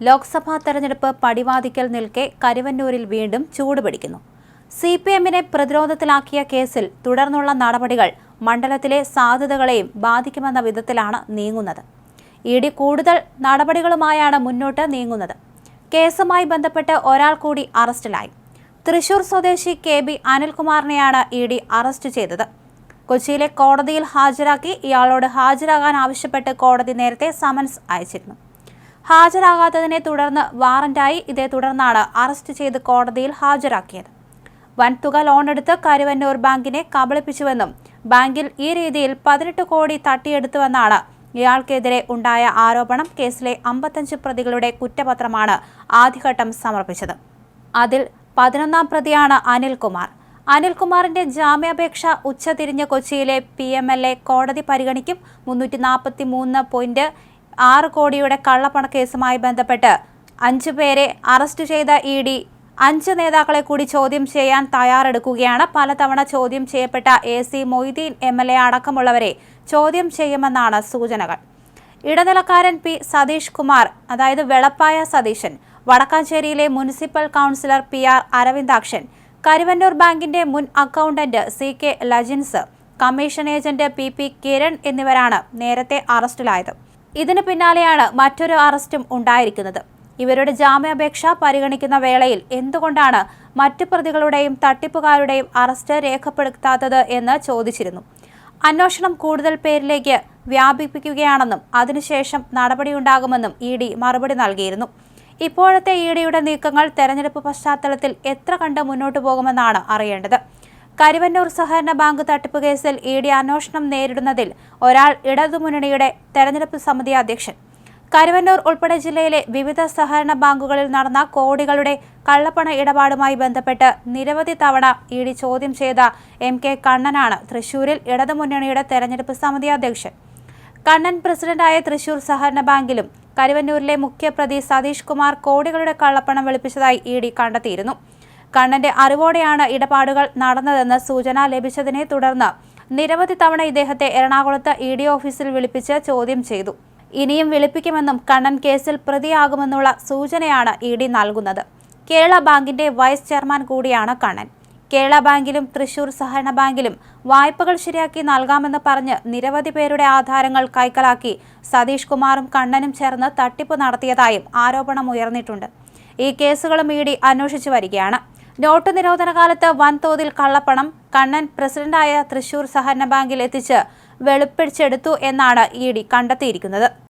ലോക്സഭാ തെരഞ്ഞെടുപ്പ് പടിവാദിക്കൽ നിൽക്കെ കരുവന്നൂരിൽ വീണ്ടും ചൂടുപിടിക്കുന്നു സി പി എമ്മിനെ പ്രതിരോധത്തിലാക്കിയ കേസിൽ തുടർന്നുള്ള നടപടികൾ മണ്ഡലത്തിലെ സാധ്യതകളെയും ബാധിക്കുമെന്ന വിധത്തിലാണ് നീങ്ങുന്നത്. ഇ ഡി കൂടുതൽ നടപടികളുമായാണ് മുന്നോട്ട് നീങ്ങുന്നത്. കേസുമായി ബന്ധപ്പെട്ട് ഒരാൾ കൂടി അറസ്റ്റിലായി. തൃശൂർ സ്വദേശി കെ ബി അനിൽകുമാറിനെയാണ് ഇ ഡി അറസ്റ്റ് ചെയ്തത്. കൊച്ചിയിലെ കോടതിയിൽ ഹാജരാക്കി ഇയാളോട് ഹാജരാകാൻ ആവശ്യപ്പെട്ട് കോടതി നേരത്തെ സമൻസ് അയച്ചിരുന്നു. ഹാജരാകാത്തതിനെ തുടർന്ന് വാറന്റായി ഇതേ തുടർന്നാണ് അറസ്റ്റ് ചെയ്ത് കോടതിയിൽ ഹാജരാക്കിയത്. വൻതുക ലോണെടുത്ത് കരുവന്നൂർ ബാങ്കിനെ കബളിപ്പിച്ചുവെന്നും ബാങ്കിൽ ഈ രീതിയിൽ പതിനെട്ട് കോടി തട്ടിയെടുത്തുവെന്നാണ് ഇയാൾക്കെതിരെ ഉണ്ടായ ആരോപണം. കേസിലെ അമ്പത്തഞ്ച് പ്രതികളുടെ കുറ്റപത്രമാണ് ആദ്യഘട്ടം സമർപ്പിച്ചത്. അതിൽ പതിനൊന്നാം പ്രതിയാണ് അനിൽകുമാർ. അനിൽകുമാറിന്റെ ജാമ്യാപേക്ഷ ഉച്ചതിരിഞ്ഞ് കൊച്ചിയിലെ പി എം എൽ എ കോടതി പരിഗണിക്കും. മുന്നൂറ്റി നാൽപ്പത്തി മൂന്ന് പോയിന്റ് ആറ് കോടിയുടെ കള്ളപ്പണ കേസുമായി ബന്ധപ്പെട്ട് അഞ്ചു പേരെ അറസ്റ്റ് ചെയ്ത ഇ ഡി അഞ്ച് നേതാക്കളെ കൂടി ചോദ്യം ചെയ്യാൻ തയ്യാറെടുക്കുകയാണ്. പലതവണ ചോദ്യം ചെയ്യപ്പെട്ട A C Moideen M L A അടക്കമുള്ളവരെ ചോദ്യം ചെയ്യുമെന്നാണ് സൂചനകൾ. ഇടനിലക്കാരൻ പി സതീഷ് കുമാർ അതായത് Velappaya Satheesan വടക്കാഞ്ചേരിയിലെ municipal councillor P R Aravindakshan Karuvannur ബാങ്കിന്റെ മുൻ accountant C K Lajins commission agent P P Kiran എന്നിവരാണ് നേരത്തെ അറസ്റ്റിലായത്. ഇതിന് പിന്നാലെയാണ് മറ്റൊരു അറസ്റ്റും ഉണ്ടായിരിക്കുന്നത്. ഇവരുടെ ജാമ്യാപേക്ഷ പരിഗണിക്കുന്ന വേളയിൽ എന്തുകൊണ്ടാണ് മറ്റു പ്രതികളുടെയും തട്ടിപ്പുകാരുടെയും അറസ്റ്റ് രേഖപ്പെടുത്താത്തത് എന്ന് ചോദിച്ചിരുന്നു. അന്വേഷണം കൂടുതൽ പേരിലേക്ക് വ്യാപിപ്പിക്കുകയാണെന്നും അതിനുശേഷം നടപടിയുണ്ടാകുമെന്നും ഇ ഡി മറുപടി നൽകിയിരുന്നു. ഇപ്പോഴത്തെ ഇ ഡിയുടെ നീക്കങ്ങൾ തെരഞ്ഞെടുപ്പ് പശ്ചാത്തലത്തിൽ എത്ര കണ്ട് മുന്നോട്ടു പോകുമെന്നാണ് അറിയേണ്ടത്. കരുവന്നൂർ സഹകരണ ബാങ്ക് തട്ടിപ്പ് കേസിൽ ഇ ഡി അന്വേഷണം നേരിടുന്നതിൽ ഒരാൾ ഇടതുമുന്നണിയുടെ തെരഞ്ഞെടുപ്പ് സമിതി അധ്യക്ഷൻ. കരുവന്നൂർ ഉൾപ്പെടെ ജില്ലയിലെ വിവിധ സഹകരണ ബാങ്കുകളിൽ നടന്ന കോടികളുടെ കള്ളപ്പണ ഇടപാടുമായി ബന്ധപ്പെട്ട് നിരവധി തവണ ഇ ഡി ചോദ്യം ചെയ്ത എം കെ കണ്ണനാണ് തൃശൂരിൽ ഇടതുമുന്നണിയുടെ തെരഞ്ഞെടുപ്പ് സമിതി അധ്യക്ഷൻ. കണ്ണൻ പ്രസിഡന്റായ തൃശൂർ സഹകരണ ബാങ്കിലും കരുവന്നൂരിലെ മുഖ്യപ്രതി സതീഷ് കുമാർ കോടികളുടെ കള്ളപ്പണം വെളുപ്പിച്ചതായി ഇ ഡി കണ്ടെത്തിയിരുന്നു. കണ്ണന്റെ അറിവോടെയാണ് ഇടപാടുകൾ നടന്നതെന്ന് സൂചന ലഭിച്ചതിനെ തുടർന്ന് നിരവധി തവണ ഇദ്ദേഹത്തെ എറണാകുളത്ത് ഇ ഡി ഓഫീസിൽ വിളിപ്പിച്ച് ചോദ്യം ചെയ്തു. ഇനിയും വിളിപ്പിക്കുമെന്നും കണ്ണൻ കേസിൽ പ്രതിയാകുമെന്നുള്ള സൂചനയാണ് ഇ ഡി നൽകുന്നത്. കേരള ബാങ്കിന്റെ വൈസ് ചെയർമാൻ കൂടിയാണ് കണ്ണൻ. കേരള ബാങ്കിലും തൃശൂർ സഹകരണ ബാങ്കിലും വായ്പകൾ ശരിയാക്കി നൽകാമെന്ന് പറഞ്ഞ് നിരവധി പേരുടെ ആധാരങ്ങൾ കൈക്കലാക്കി സതീഷ് കുമാറും കണ്ണനും ചേർന്ന് തട്ടിപ്പ് നടത്തിയതായും ആരോപണം ഉയർന്നിട്ടുണ്ട്. ഈ കേസുകളും ഇ ഡി അന്വേഷിച്ചു വരികയാണ്. നോട്ട് നിരോധന കാലത്ത് വൻതോതിൽ കള്ളപ്പണം കണ്ണൻ പ്രസിഡന്റായ തൃശൂർ സഹകരണ ബാങ്കിൽ എത്തിച്ച് വെളുപ്പിടിച്ചെടുത്തു എന്നാണ് ഇ ഡി കണ്ടെത്തിയിരിക്കുന്നത്.